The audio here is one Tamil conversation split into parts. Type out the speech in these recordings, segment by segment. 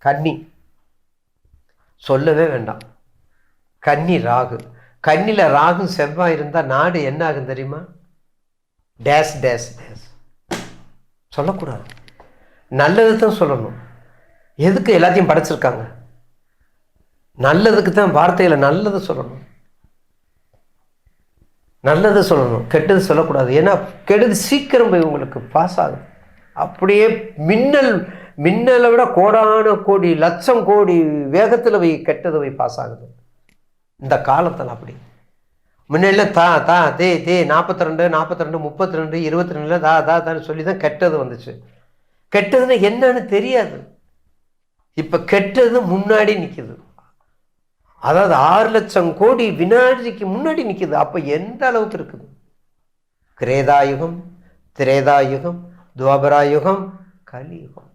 கன்னி சொல்லவே வேண்டாம். கன்னி ராகு. கன்னியில் ராகு செவ்வாய் இருந்தால் நாடு என்ன ஆகும் தெரியுமா? Days days days. சொல்லக்கூடாது. நல்லது தான் சொல்லணும். எதுக்கு எல்லாத்தையும் படைச்சிருக்காங்க? நல்லதுக்கு தான் வார்த்தையில் நல்லது சொல்லணும். நல்லது சொல்லணும். கெட்டது சொல்லக்கூடாது. ஏன்னா கெடுது சீக்கிரம் போய் உங்களுக்கு பாஸ் ஆகுது அப்படியே மின்னல் மின்னலை விட கோடான கோடி லட்சம் கோடி வேகத்தில் போய் கெட்டது போய் பாஸ் ஆகுது. இந்த காலத்தில் அப்படி. முன்னெல்லாம் தா தா தே தே நாற்பத்தி ரெண்டு நாற்பத்தி ரெண்டு முப்பத்தி ரெண்டு இருபத்தி ரெண்டில் தா தா தான்னு சொல்லி தான் கெட்டது வந்துச்சு. கெட்டதுன்னா என்னன்னு தெரியாது. இப்போ கெட்டது முன்னாடி நிற்கிது அதாவது ஆறு லட்சம் கோடி வினாடிக்கு முன்னாடி நிற்கிது அப்போ எந்த அளவுக்கு இருக்குது? கிரேதாயுகம் திரேதாயுகம் துவாபராயுகம் கலியுகம்.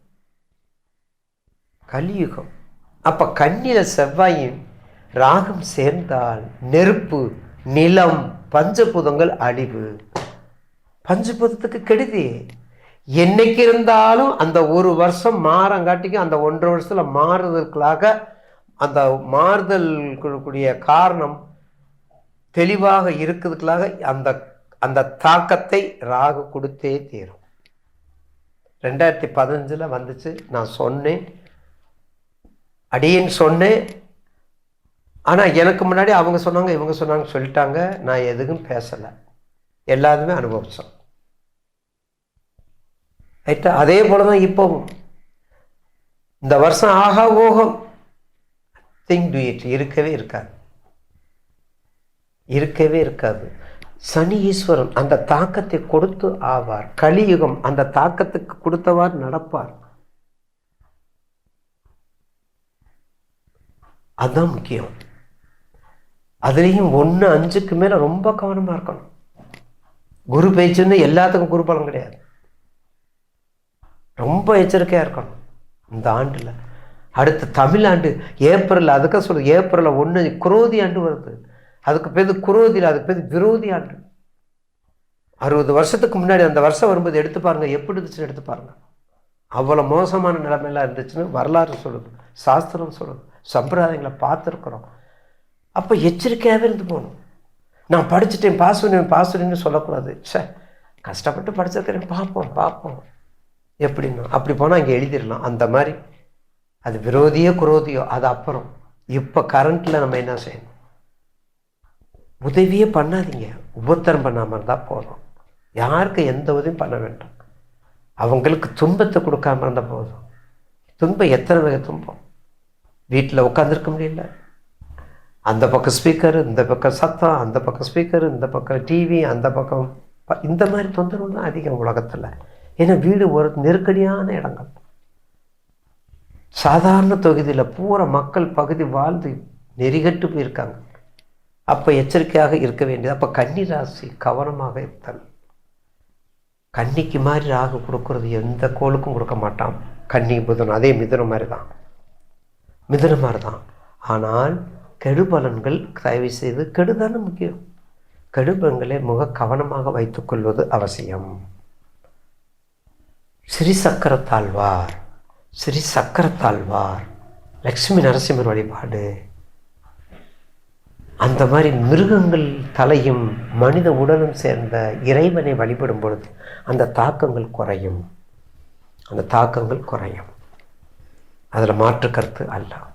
கலியுகம். அப்போ கண்ணில் செவ்வாயும் ராகம் சேர்ந்தால் நெருப்பு நிலம் பஞ்சபூதங்கள் அழிவு. பஞ்சபூதத்துக்கு கெடுதி. என்னைக்கு இருந்தாலும் அந்த ஒரு வருஷம் மாறங்காட்டிக்கும் அந்த ஒன்றரை வருஷத்தில் மாறுதலுக்காக அந்த மாறுதல் கூடிய காரணம் தெளிவாக இருக்கிறதுக்காக அந்த அந்த தாக்கத்தை ராகு கொடுத்தே தீரும். ரெண்டாயிரத்தி பதினஞ்சில் வந்துச்சு. நான் சொன்னேன். அடின்னு சொன்னேன். ஆனால் எனக்கு முன்னாடி அவங்க சொன்னாங்க இவங்க சொன்னாங்க சொல்லிட்டாங்க. நான் எதுவும் பேசலை. எல்லாருமே அனுபவிச்சோம். ரைட்டா? அதே போல தான் இப்போவும். இந்த வருஷம் ஆகா ஓகம் திங் டு இட் இருக்கவே இருக்காது. இருக்கவே இருக்காது. சனி ஈஸ்வரன் அந்த தாக்கத்தை கொடுத்து ஆவார். கலியுகம் அந்த தாக்கத்துக்கு கொடுத்தவார் நடப்பார். அதுதான் முக்கியம். அதுலேயும் ஒன்று அஞ்சுக்கு மேலே ரொம்ப கவனமாக இருக்கணும். குரு பயிற்சின்னு எல்லாத்துக்கும் குரு பலம் கிடையாது. ரொம்ப எச்சரிக்கையாக இருக்கணும். இந்த ஆண்டில். அடுத்த தமிழாண்டு ஏப்ரல் அதுக்காக சொல்லு ஏப்ரலில் ஒன்று குரோதி ஆண்டு வருது. அதுக்கு பேர் குரோதியில் அதுக்கு பேர் விரோதி ஆண்டு. அறுபது வருஷத்துக்கு முன்னாடி அந்த வருஷம் வரும்போது எடுத்து பாருங்கள் எப்படி இருந்துச்சுன்னு எடுத்து பாருங்கள் அவ்வளோ மோசமான நிலைமையெல்லாம் இருந்துச்சுன்னு வரலாறு சொல்லுது சாஸ்திரம் சொல்லுது. சம்பிரதாயங்களை பார்த்துருக்குறோம். அப்போ எச்சரிக்கையாகவே இருந்து போகணும். நான் படிச்சுட்டேன் பாஸ் பண்ணுவேன் பாஸ் பண்ணுன்னு சொல்லக்கூடாது. சே கஷ்டப்பட்டு படிச்சிருக்கிறேன் பார்ப்போம் பார்ப்போம். எப்படின்னா அப்படி போனால் அங்கே எழுதிடலாம். அந்த மாதிரி. அது விரோதியோ குரோதியோ அது அப்புறம். இப்போ கரண்ட்டில் நம்ம என்ன செய்யணும்? உதவியே பண்ணாதீங்க. உபத்திரம் பண்ணாமல் இருந்தால் போதும். யாருக்கு எந்த உதவியும் பண்ண வேண்டாம். அவங்களுக்கு துன்பத்தை கொடுக்காம இருந்தால் போதும். துன்பம் எத்தனை வகை துன்பம்? வீட்டில் உட்காந்துருக்க முடியல. அந்த பக்கம் ஸ்பீக்கர் இந்த பக்கம் சத்தம் அந்த பக்கம் ஸ்பீக்கர் இந்த பக்கம் டிவி அந்த பக்கம் இந்த மாதிரி தொந்தரவு தான் அதிகம் உலகத்தில். ஏன்னா வீடு ஒரு நெருக்கடியான இடங்கள். சாதாரண தொகுதியில் பூரா மக்கள் பகுதி வாழ்ந்து நெறிகட்டு போயிருக்காங்க. அப்போ எச்சரிக்கையாக இருக்க வேண்டியது அப்போ கன்னி ராசி கவனமாக இருத்தல். கன்னிக்கு மாதிரி ராகு கொடுக்கறது எந்த கோளுக்கும் கொடுக்க மாட்டான். கன்னி புதன் அதே மிதுனம் மாதிரி தான். மிதுன மாதிரி தான் ஆனால் கெடுபலன்கள் தயவு செய்து கெடுதான முக்கியம். கெடுபலன்களை முக கவனமாக வைத்துக்கொள்வது அவசியம். ஸ்ரீ சக்கரத்தாழ்வார் ஸ்ரீ சக்கரத்தாழ்வார் லக்ஷ்மி நரசிம்மர் வழிபாடு. அந்த மாதிரி மிருகங்கள் தலையும் மனித உடலும் சேர்ந்த இறைவனை வழிபடும் பொழுது அந்த தாக்கங்கள் குறையும். அந்த தாக்கங்கள் குறையும். அதில் மாற்று கருத்து அல்ல.